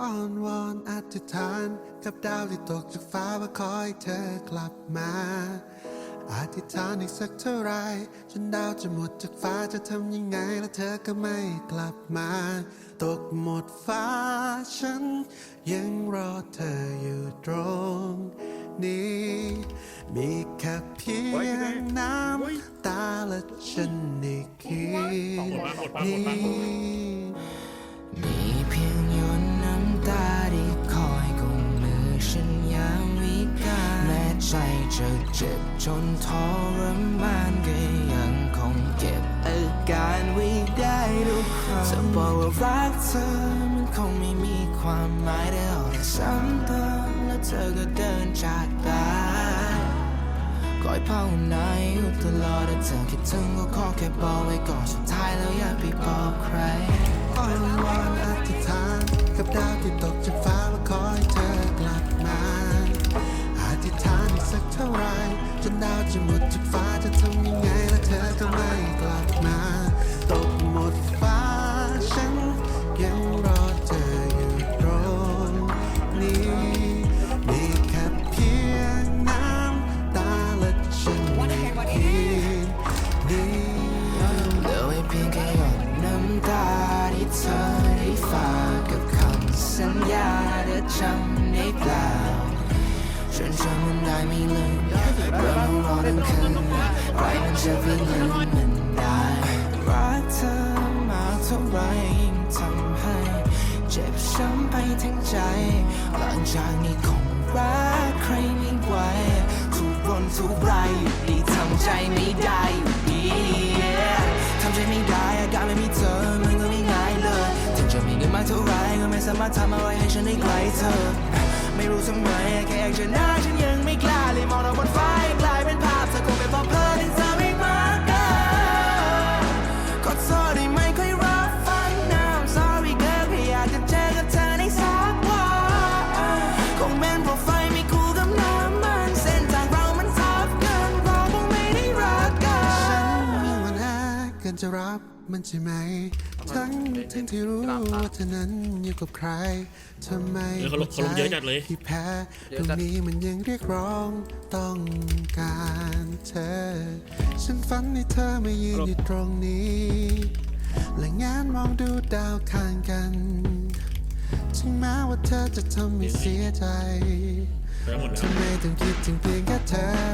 อ้อนวอนอธิษฐานกับดาวที่ตกจากฟ้าว่าขอให้เธอกลับมา อธิษฐานอีกสักเท่าไรจนดาวจะหมดจากฟ้าจะทำยังไงแล้วเธอก็ไม่กลับมา ตกหมดฟ้าฉัน ยังรอเธออยู่ตรงนี้มีแค่เพียงน้ำตาและฉันในคืนนี้ จะเจ็บจนทรมานก็ยังคงเก็บอาการไว้ได้ทุกครั้งจะบอกว่ารักเธอมันคงไม่มีความหมายได้เอาแต่ซ้ำเติมแล้วเธอก็เดินจากไปคอยภาวนอยู่ตลอดถ้าเธอคิดถึงก็ขอแค่บอกไว้ก่อนสุดท้ายแล้วอย่าไปบอกใครอ้อนวอนอธิษฐานกับดาวที่ตก ดาวจะหมดจากฟ้าจะทำยังไงแล้วเธอก็ไม่กลับมา ตกหมดฟ้าฉันยังรอเธออยู่ตรงนี้มีแค่เพียงน้ำตาและฉันในคืนนี้เหลือไว้เพียงแค่หยดน้ำตาที่เธอได้ฝากกับคำสัญญาเธอจำได้เปล่าฉันจำมันได้ไม่ลืม เริ่อมรอทั้งคืนใครมันจะไปลืมมันได้รักเธอมากเท่าไรยิ่งทำให้ เจ็บช้ำไปทั้งใจ หลังจากนี้คงรักใครไม่ไหวทุกรนทุกไรอยู่ดีทำใจไม่ได้อยู่ดี yeah ทำใจไม่ได้อาการไม่มีเธอมันก็ไม่ง่ายเลยถึงจะมีเงินมากเท่าไรก็ไม่สามารถทำอะไรให้ฉันได้ไกลเธอ ไม่รู้ทำไมแค่อยากจะหน้า เกินจะรับมันใช่ไหม ทั้งทั้งที่รู้ว่าเธอนั้นอยู่กับใครทำไมเออเขาลงเขาลงเยอะจัดเลยที่แพ้ตรงนี้มันยังเรียกร้องต้องการเธอ ฉันฝันให้เธอมายืนอยู่ตรงนี้ และงานมองดูดาวข้างกันถึงแม้ว่าเธอจะทำให้เสียใจไปหมดแล้วทำไมต้องคิดถึงเพียงแค่เธอโอ้